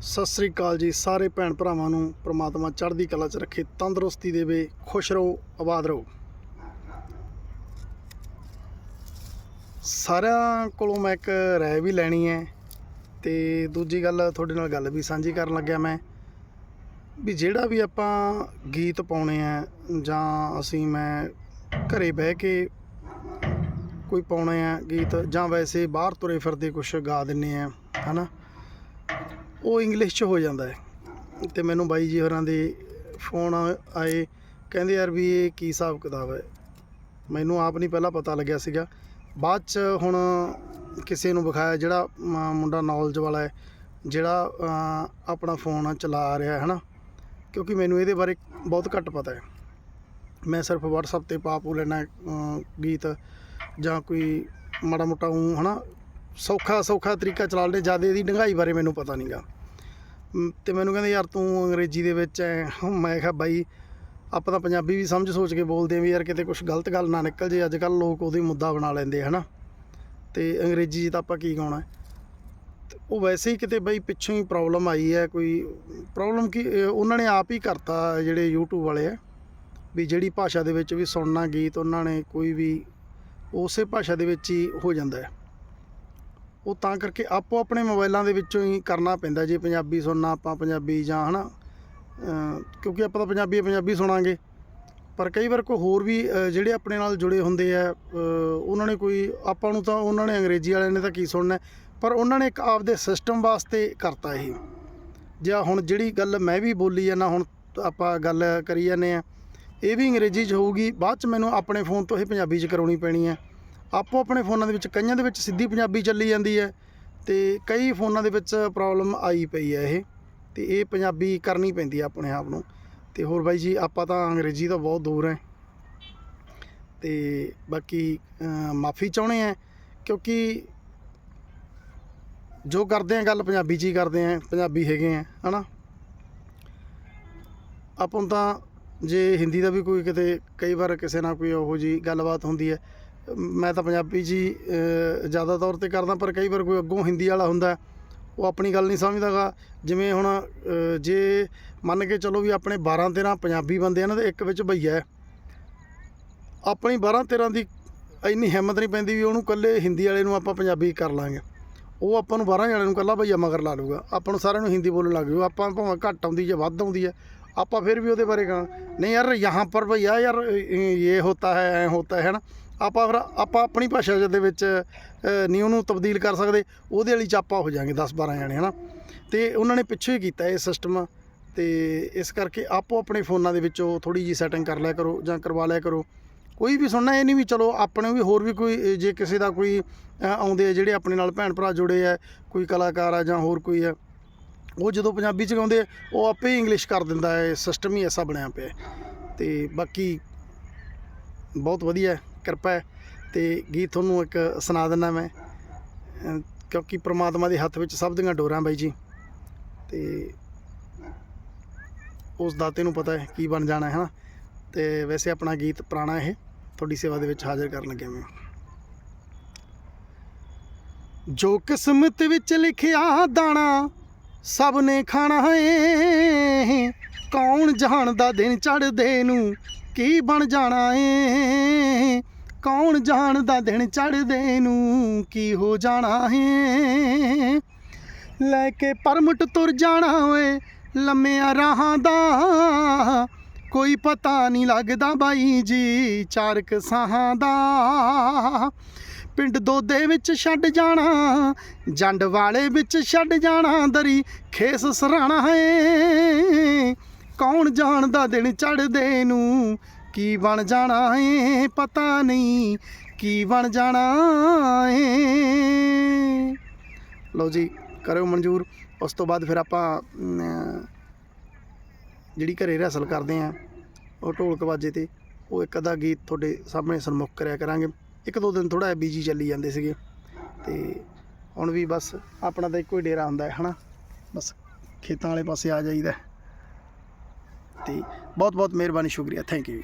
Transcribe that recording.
ਸਤਿ ਸ੍ਰੀ ਅਕਾਲ ਜੀ ਸਾਰੇ ਭੈਣ ਭਰਾਵਾਂ ਨੂੰ। ਪ੍ਰਮਾਤਮਾ ਚੜ੍ਹਦੀ ਕਲਾ 'ਚ ਰੱਖੇ, ਤੰਦਰੁਸਤੀ ਦੇਵੇ, ਖੁਸ਼ ਰਹੋ, ਆਬਾਦ ਰਹੋ। ਸਾਰਿਆਂ ਕੋਲੋਂ ਮੈਂ ਇੱਕ ਰਾਏ ਵੀ ਲੈਣੀ ਹੈ ਤੇ ਦੂਜੀ ਗੱਲ ਤੁਹਾਡੇ ਨਾਲ ਗੱਲ ਵੀ ਸਾਂਝੀ ਕਰਨ ਲੱਗਿਆ ਮੈਂ ਵੀ ਜਿਹੜਾ ਵੀ ਆਪਾਂ ਗੀਤ ਪਾਉਣੇ ਆ ਜਾਂ ਅਸੀਂ ਮੈਂ ਘਰੇ ਬਹਿ ਕੇ ਕੋਈ ਪਾਉਣੇ ਆ ਗੀਤ ਜਾਂ ਵੈਸੇ ਬਾਹਰ ਤੁਰੇ ਫਿਰਦੇ ਕੁਝ ਗਾ ਦਿੰਨੇ ਆ, ਹਨਾ? ਉਹ ਇੰਗਲਿਸ਼ 'ਚ ਹੋ ਜਾਂਦਾ ਹੈ। ਤੇ ਮੈਨੂੰ ਬਾਈ ਜੀ ਹੋਰਾਂ ਦੇ ਫੋਨ ਆਏ, ਕਹਿੰਦੇ ਯਾਰ ਵੀ ਇਹ ਕੀ ਹਿਸਾਬ ਕਿਤਾਬ ਹੈ? ਮੈਨੂੰ ਆਪ ਨਹੀਂ ਪਹਿਲਾਂ ਪਤਾ ਲੱਗਿਆ ਸੀਗਾ। ਬਾਅਦ 'ਚ ਹੁਣ ਕਿਸੇ ਨੂੰ ਵਿਖਾਇਆ ਜਿਹੜਾ ਮ- ਮੁੰਡਾ ਨੌਲੇਜ ਵਾਲਾ ਹੈ, ਜਿਹੜਾ ਆਪਣਾ ਫੋਨ ਚਲਾ ਰਿਹਾ ਹੈ ਹਨਾ ਕਿਉਂਕਿ ਮੈਨੂੰ ਇਹਦੇ ਬਾਰੇ ਬਹੁਤ ਘੱਟ ਪਤਾ ਹੈ। ਮੈਂ ਸਿਰਫ WhatsApp ਤੇ ਪਾ ਪੂ ਲੈਣਾ ਗੀਤ ਜਾਂ ਕੋਈ ਮਾੜਾ ਮੋਟਾ ਉਹ ਹਨਾ ਸੌਖਾ ਸੌਖਾ ਤਰੀਕਾ ਚਲਾ ਲੈਂਦੇ ਜ਼ਿਆਦਾ ਇਹਦੀ ਡੰਗਾਈ ਬਾਰੇ ਮੈਨੂੰ ਪਤਾ ਨਹੀਂਗਾ ਤੇ ਮੈਨੂੰ ਕਹਿੰਦੇ, ਯਾਰ ਤੂੰ ਅੰਗਰੇਜ਼ੀ ਦੇ ਵਿੱਚ ਐ ਮੈਂ ਕਿਹਾ, ਬਾਈ, ਆਪਾਂ ਤਾਂ ਪੰਜਾਬੀ ਵੀ ਸਮਝ ਸੋਚ ਕੇ ਬੋਲਦੇ ਆਂ ਵੀ ਯਾਰ ਕਿਤੇ ਕੁਝ ਗਲਤ ਗੱਲ ਨਾ ਨਿਕਲ ਜੇ ਅੱਜ ਕੱਲ ਲੋਕ ਉਹਦੀ ਮੁੱਦਾ ਬਣਾ ਲੈਂਦੇ ਹਨਾ? ਤੇ ਅੰਗਰੇਜ਼ੀ 'ਚ ਤਾਂ ਆਪਾਂ ਕੀ ਗਾਉਣਾ? ਤੇ ਉਹ ਵੈਸੇ ਹੀ ਕਿਤੇ ਬਈ ਪਿੱਛੋਂ ਹੀ ਪ੍ਰੋਬਲਮ ਆਈ ਹੈ, ਕੋਈ ਪ੍ਰੋਬਲਮ ਕੀ ਉਹਨਾਂ ਨੇ ਆਪ ਹੀ ਕਰਤਾ ਜਿਹੜੇ YouTube ਵਾਲੇ ਆ, ਵੀ ਜਿਹੜੀ ਭਾਸ਼ਾ ਦੇ ਵਿੱਚ ਵੀ ਸੁਣਨਾ ਗੀਤ ਉਹਨਾਂ ਨੇ ਕੋਈ ਵੀ, ਉਸੇ ਭਾਸ਼ਾ ਦੇ ਵਿੱਚ ਹੀ ਹੋ ਜਾਂਦਾ ਹੈ। ਉਹ ਤਾਂ ਕਰਕੇ ਆਪੋ ਆਪਣੇ ਮੋਬਾਈਲਾਂ ਦੇ ਵਿੱਚੋਂ ਹੀ ਕਰਨਾ ਪੈਂਦਾ ਜੇ ਪੰਜਾਬੀ ਸੁਣਨਾ ਆਪਾਂ ਪੰਜਾਬੀ ਜਾਂ ਹਨਾ ਅਮ ਕਿਉਂਕਿ ਆਪਾਂ ਤਾਂ ਪੰਜਾਬੀ ਪੰਜਾਬੀ ਸੁਣਾਂਗੇ। ਪਰ ਕਈ ਵਾਰ ਕੋਈ ਹੋਰ ਵੀ ਜਿਹੜੇ ਆਪਣੇ ਨਾਲ ਜੁੜੇ ਹੁੰਦੇ ਆ ਉਹਨਾਂ ਨੇ ਕੋਈ, ਆਪਾਂ ਨੂੰ ਤਾਂ ਉਹਨਾਂ ਨੇ ਅੰਗਰੇਜ਼ੀ ਵਾਲਿਆਂ ਨੇ ਤਾਂ ਕੀ ਸੁਣਨਾ ਪਰ ਉਹਨਾਂ ਨੇ ਇੱਕ ਆਪਦੇ ਸਿਸਟਮ ਵਾਸਤੇ ਕਰਤਾ ਇਹ। ਜਾਂ ਹੁਣ ਜਿਹੜੀ ਗੱਲ ਮੈਂ ਵੀ ਬੋਲੀ ਜਾਂਦਾ, ਹੁਣ ਆਪਾਂ ਗੱਲ ਕਰੀ ਜਾਂਦੇ ਆ, ਇਹ ਵੀ ਅੰਗਰੇਜ਼ੀ 'ਚ ਹੋਊਗੀ, ਬਾਅਦ 'ਚ ਮੈਨੂੰ ਆਪਣੇ ਫੋਨ ਤੋਂ ਇਹ ਪੰਜਾਬੀ 'ਚ ਕਰਾਉਣੀ ਪੈਣੀ ਹੈ ਆਪੋ ਆਪਣੇ ਫੋਨਾਂ ਦੇ ਵਿੱਚ, ਕਈਆਂ ਦੇ ਵਿੱਚ ਸਿੱਧੀ ਪੰਜਾਬੀ ਚੱਲੀ ਜਾਂਦੀ ਹੈ ਤੇ ਕਈ ਫੋਨਾਂ ਦੇ ਵਿੱਚ ਪ੍ਰੋਬਲਮ ਆਈ ਪਈ ਹੈ ਇਹ, ਤੇ ਇਹ ਪੰਜਾਬੀ ਕਰਨੀ ਪੈਂਦੀ ਹੈ ਆਪਣੇ ਆਪ ਨੂੰ। ਤੇ ਹੋਰ ਬਾਈ ਜੀ, ਆਪਾਂ ਤਾਂ ਅੰਗਰੇਜ਼ੀ ਤੋਂ ਬਹੁਤ ਦੂਰ ਹੈ। ਤੇ ਬਾਕੀ ਮਾਫੀ ਚਾਹੁੰਦੇ ਆ ਕਿਉਂਕਿ ਜੋ ਕਰਦੇ ਆ ਗੱਲ ਪੰਜਾਬੀ 'ਚ ਹੀ ਕਰਦੇ ਆ, ਪੰਜਾਬੀ ਹੈਗੇ ਆ, ਹਨਾ? ਆਪਾਂ ਤਾਂ ਜੇ ਹਿੰਦੀ ਦਾ ਵੀ ਕੋਈ ਕਿਤੇ, ਕਈ ਵਾਰ ਕਿਸੇ ਨਾਲ ਕੋਈ ਉਹੋ ਜੀ ਗੱਲਬਾਤ ਹੁੰਦੀ ਹੈ ਮੈਂ ਤਾਂ ਪੰਜਾਬੀ 'ਚ ਹੀ ਜ਼ਿਆਦਾ ਤੌਰ ਤੇ ਕਰਦਾ, ਪਰ ਕਈ ਵਾਰ ਕੋਈ ਅੱਗੋਂ ਹਿੰਦੀ ਵਾਲਾ ਹੁੰਦਾ, ਉਹ ਆਪਣੀ ਗੱਲ ਨਹੀਂ ਸਮਝਦਾਗਾ। ਜਿਵੇਂ ਹੁਣ ਜੇ ਮੰਨ ਕੇ ਚਲੋ ਵੀ ਆਪਣੇ 12 13 ਪੰਜਾਬੀ ਬੰਦੇ ਆ ਨਾ, ਤੇ ਇੱਕ ਵਿੱਚ ਭਈਆ ਹੈ। ਆਪਣੀ 12 13 ਦੀ ਇੰਨੀ ਹਿੰਮਤ ਨਹੀਂ ਪੈਂਦੀ ਵੀ ਉਹਨੂੰ ਕੱਲੇ ਹਿੰਦੀ ਵਾਲੇ ਨੂੰ ਆਪਾਂ ਪੰਜਾਬੀ ਕਰ ਲਾਂਗੇ। ਉਹ ਆਪਾਂ ਨੂੰ 12 ਵਾਲਿਆਂ ਨੂੰ ਕੱਲਾ ਭਈਆ ਮਗਰ ਲਾ ਲੂਗਾ ਆਪਾਂ ਨੂੰ ਸਾਰਿਆਂ ਨੂੰ ਹਿੰਦੀ ਬੋਲਣ ਲੱਗ ਜੂ। ਆਪਾਂ ਭਾਵੇਂ ਘੱਟ ਆਉਂਦੀ ਜਾਂ ਵੱਧ ਆਉਂਦੀ ਹੈ ਆਪਾਂ ਫਿਰ ਵੀ ਉਹਦੇ ਬਾਰੇ ਕਹਾਂ ਨਹੀਂ ਯਾਰ यहाँ पर भैया यार ये होता है ਐ ਹੋਤਾ ਹੈ ਨਾ ਆਪਾਂ ਫਿਰ ਆਪਾਂ ਆਪਣੀ ਭਾਸ਼ਾ ਦੇ ਵਿੱਚ ਅ, ਨਹੀਂ ਉਹਨੂੰ ਤਬਦੀਲ ਕਰ ਸਕਦੇ ਉਹਦੇ ਵਾਲੀ ਚ ਆਪਾਂ ਹੋ ਜਾਾਂਗੇ 10 12 ਜਣੇ ਹਨਾ ਤੇ ਉਹਨਾਂ ਨੇ ਪਿੱਛੇ ਹੀ ਕੀਤਾ ਇਹ ਸਿਸਟਮ ਤੇ ਇਸ ਕਰਕੇ ਆਪੋ ਆਪਣੇ ਫੋਨਾਂ ਦੇ ਵਿੱਚੋਂ ਥੋੜੀ ਜੀ ਸੈਟਿੰਗ ਕਰ ਲਿਆ ਕਰੋ ਜਾਂ ਕਰਵਾ ਲਿਆ ਕਰੋ ਕੋਈ ਵੀ ਸੁਣਨਾ ਇਹ ਨਹੀਂ ਵੀ ਚਲੋ ਆਪਣੇ ਵੀ ਹੋਰ ਵੀ ਕੋਈ ਅ, ਜੇ ਕਿਸੇ ਦਾ ਕੋਈ ਅ, ਆਉਂਦੇ ਆ ਜਿਹੜੇ ਆਪਣੇ ਨਾਲ ਭੈਣ ਭਰਾ ਜੁੜੇ ਆ ਕੋਈ ਕਲਾਕਾਰ ਆ ਜਾਂ ਹੋਰ ਕੋਈ ਆ ਉਹ ਜਦੋਂ ਪੰਜਾਬੀ ਚ ਗਾਉਂਦੇ ਆ, ਉਹ ਆਪੇ ਹੀ ਇੰਗਲਿਸ਼ ਕਰ ਦਿੰਦਾ ਹੈ ਸਿਸਟਮ ਹੀ ਐਸਾ ਬਣਿਆ ਪਿਆ ਹੈ। ਤੇ ਬਾਕੀ ਬਹੁਤ ਵਧੀਆ ਕਿਰਪਾ ਹੈ। ਤੇ ਗੀਤ ਤੁਹਾਨੂੰ ਇੱਕ ਸੁਣਾ ਦਿੰਦਾ ਮੈਂ ਕਿਉਂਕਿ ਪ੍ਰਮਾਤਮਾ ਦੇ ਹੱਥ ਵਿੱਚ ਸਭ ਦੀਆਂ ਡੋਰਾਂ ਬਾਈ ਜੀ। ਤੇ ਉਸ ਦਾਤੇ ਨੂੰ ਪਤਾ ਹੈ ਕੀ ਬਣ ਜਾਣਾ ਹੈ ਹਨਾ? ਤੇ ਵੈਸੇ ਆਪਣਾ ਗੀਤ ਪੁਰਾਣਾ ਇਹ ਤੁਹਾਡੀ ਸੇਵਾ ਦੇ ਵਿੱਚ ਹਾਜ਼ਰ ਕਰਨ ਲੱਗਿਆ ਮੈਂ ਜੋ ਕਿਸਮਤ ਵਿੱਚ ਲਿਖਿਆ ਦਾਣਾ ਸਭ ਨੇ ਖਾਣਾ ਏ ਕੌਣ ਜਾਣਦਾ ਦਿਨ ਚੜ੍ਹਦੇ ਨੂੰ ਕੀ ਬਣ ਜਾਣਾ ਏ ਕੌਣ ਜਾਣਦਾ ਦਿਨ ਚੜ੍ਹਦੇ ਨੂੰ ਕੀ ਹੋ ਜਾਣਾ ਏ ਲੈ ਕੇ ਪਰਮਟ ਤੁਰ ਜਾਣਾ ਓਏ ਲੰਮਿਆਂ ਰਾਹਾਂ ਦਾ। ਕੋਈ ਪਤਾ ਨਹੀਂ ਲੱਗਦਾ ਬਾਈ ਜੀ ਚਾਰਕ ਸਾਹਾਂ ਦਾ। ਪਿੰਡ ਦੋਦੇ ਵਿੱਚ ਛੱਡ ਜਾਣਾ, ਜੰਡ ਵਾਲੇ ਵਿੱਚ ਛੱਡ ਜਾਣਾ, ਦਰੀ ਖੇਸ ਸਰਾਣਾ ਹੈ। ਕੌਣ ਜਾਣਦਾ ਦਿਨ ਚੜ੍ਹਦੇ ਨੂੰ, ਕੀ ਬਣ ਜਾਣਾ ਏ ਪਤਾ ਨਹੀਂ, ਕੀ ਬਣ ਜਾਣਾ ਏ ਲਓ ਜੀ, ਕਰਿਓ ਮਨਜ਼ੂਰ। ਉਸ ਤੋਂ ਬਾਅਦ ਫਿਰ ਆਪਾਂ ਜਿਹੜੀ ਘਰੇ ਰਿਹਸਲ ਕਰਦੇ ਆ ਉਹ ਢੋਲ ਕਵਾਜੇ ਤੇ, ਉਹ ਇੱਕ ਅੱਧਾ ਗੀਤ ਤੁਹਾਡੇ ਸਾਹਮਣੇ ਸਨਮੁਖ ਕਰਿਆ ਕਰਾਂਗੇ। ਇੱਕ ਦੋ ਦਿਨ ਥੋੜਾ ਬੀਜੀ ਚੱਲੀ ਜਾਂਦੇ ਸੀਗੇ। ਤੇ ਹੁਣ ਵੀ ਬਸ ਆਪਣਾ ਤਾਂ ਇੱਕੋ ਹੀ ਡੇਰਾ ਹੁੰਦਾ ਹੈ, ਹਨਾ? ਬਸ ਖੇਤਾਂ ਵਾਲੇ ਪਾਸੇ ਆ ਜਾਈਦਾ ਹੈ। ਤੇ ਬਹੁਤ ਬਹੁਤ ਮਿਹਰਬਾਨੀ, ਸ਼ੁਕਰੀਆ। Thank you